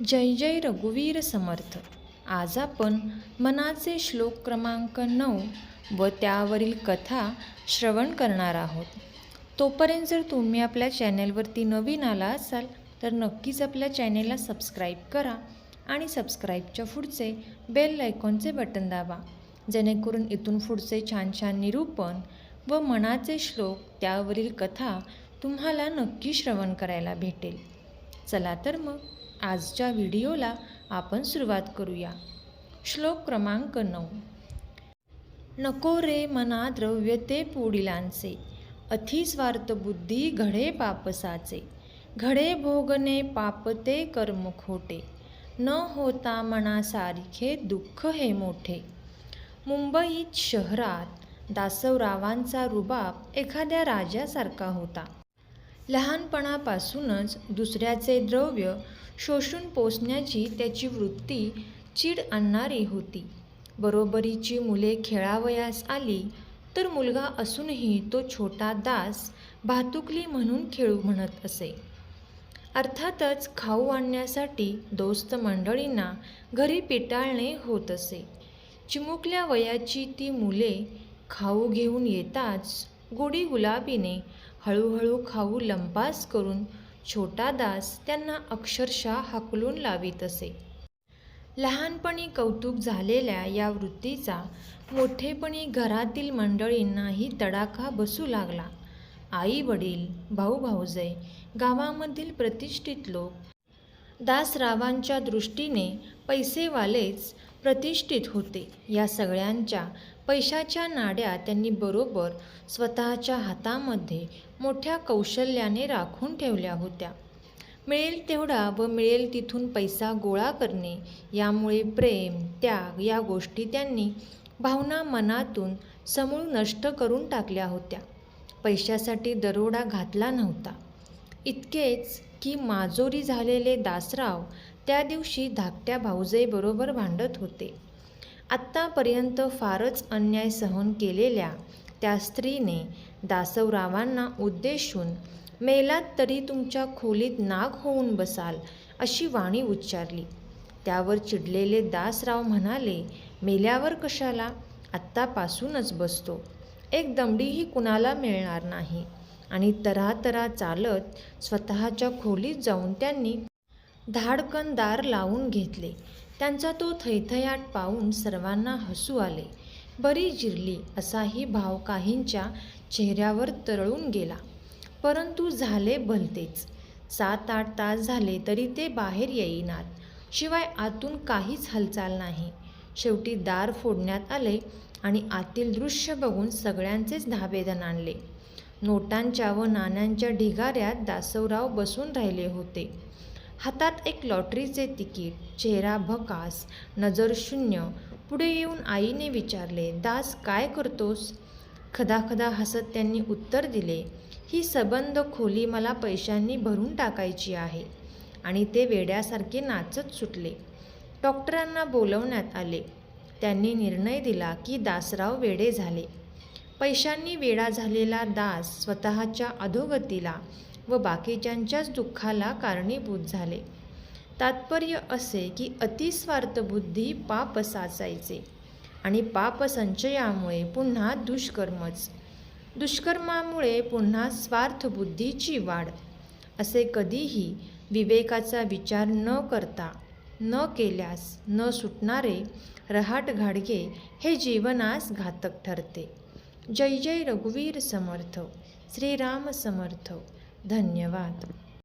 जय जय रघुवीर समर्थ. आज आपण मनाचे श्लोक क्रमांक नऊ व त्यावरील कथा श्रवण करणार आहोत. तोपर्यंत जर तुम्ही आपल्या चॅनेलवरती नवीन आला असाल तर नक्कीच आपल्या चॅनेलला सबस्क्राईब करा आणि सबस्क्राईबच्या पुढचे बेल आयकॉनचे बटन दाबा. जेणेकरून इथून पुढचे छान छान निरूपण व मनाचे श्लोक त्यावरील कथा तुम्हाला नक्की श्रवण करायला भेटेल. चला तर मग. आजच्या व्हिडिओला आपण सुरुवात करूया. श्लोक क्रमांक नऊ. नको रे मना द्रव्य ते पुढिलांचे अतिस्वार्थ बुद्धी घडे पापसाचे. घडे भोगणे पाप ते कर्म खोटे. न होता मनासारखे दुःख हे मोठे. मुंबईत शहरात दासवरावांचा रुबाब एखाद्या राजासारखा होता. लहानपणापासूनच दुसऱ्याचे द्रव्य शोषून पोसण्याची त्याची वृत्ती चीड आणणारी होती. बरोबरीची मुले खेळावयास आली तर मुलगा असूनही तो छोटा दास भातुकली म्हणून खेळू म्हणत असे. अर्थातच खाऊ आणण्यासाठी दोस्त मंडळींना घरी पिटाळणे होत असे. चिमुकल्या वयाची ती मुले खाऊ घेऊन येताच गोडी गुलाबीने हळूहळू खाऊ लंपास करून छोटा दास त्यांना अक्षरशः हाकलून लावित असे. लहानपणी कौतुक झालेल्या या वृत्तीचा मोठेपणी घरातील मंडळींनाही तडाखा बसू लागला. आई वडील भाऊ भाऊजय गावामधील प्रतिष्ठित लोक दासरावांच्या दृष्टीने पैसेवालेच प्रतिष्ठित होते या सगळ्यांच्या पैशाच्या नाड्या त्यांनी बरोबर स्वतःच्या हातामध्ये मोठ्या कौशल्याने राखून ठेवल्या होत्या. मिळेल तेवढा व मिळेल तिथून पैसा गोळा करणे यामुळे प्रेम त्याग या गोष्टी त्यांनी भावना मनातून समूळ नष्ट करून टाकल्या होत्या. पैशासाठी दरोडा घातला नव्हता. इतकेच की माजोरी झालेले दासराव त्या दिवशी धाकट्या भाऊजाईबरोबर भांडत होते. आत्तापर्यंत फारच अन्याय सहन केलेल्या त्या स्त्रीने दासवरावांना उद्देशून मेलात तरी तुमच्या खोलीत नाग होऊन बसाल अशी वाणी उच्चारली. त्यावर चिडलेले दासराव म्हणाले मेल्यावर कशाला? आत्तापासूनच बसतो. एक दमडीही कुणाला मिळणार नाही. आणि तरातरा चालत स्वतःच्या खोलीत जाऊन त्यांनी धाडकन दार लावून घेतले. त्यांचा तो थैथयाट पाहून सर्वांना हसू आले. बरी जिरली असाही भाव काहींच्या चेहऱ्यावर तरळून गेला. परंतु झाले भलतेच. सात आठ तास झाले तरी ते बाहेर येईनात. शिवाय आतून काहीच हालचाल नाही. शेवटी दार फोडण्यात आले आणि आतील दृश्य बघून सगळ्यांचेच धाबेदन आणले. नोटांच्या व नाण्यांच्या ढिगाऱ्यात दासवराव बसून राहिले होते. हातात एक लॉटरीचे तिकीट चेहरा भकास नजर शून्य. पुढे येऊन आईने विचारले दास काय करतोस? खदाखदा हसत त्यांनी उत्तर दिले ही सबंध खोली मला पैशांनी भरून टाकायची आहे. आणि ते वेड्यासारखे नाचत सुटले. डॉक्टरांना बोलवण्यात आले. त्यांनी निर्णय दिला की दासराव वेडे झाले. पैशांनी वेडा झालेला दास स्वतःच्या अधोगतीला व बाकीच्यांच्याच दुःखाला कारणीभूत झाले. तात्पर्य असे की अतिस्वार्थ बुद्धी पाप साचायचे आणि पाप संचयामुळे पुन्हा दुष्कर्मच. दुष्कर्मामुळे पुन्हा स्वार्थबुद्धीची वाढ असे कधीही विवेकाचा विचार न करता न केल्यास न सुटणारे रहाट घाडगे हे जीवनास घातक ठरते. जय जय रघुवीर समर्थ श्रीराम समर्थ धन्यवाद.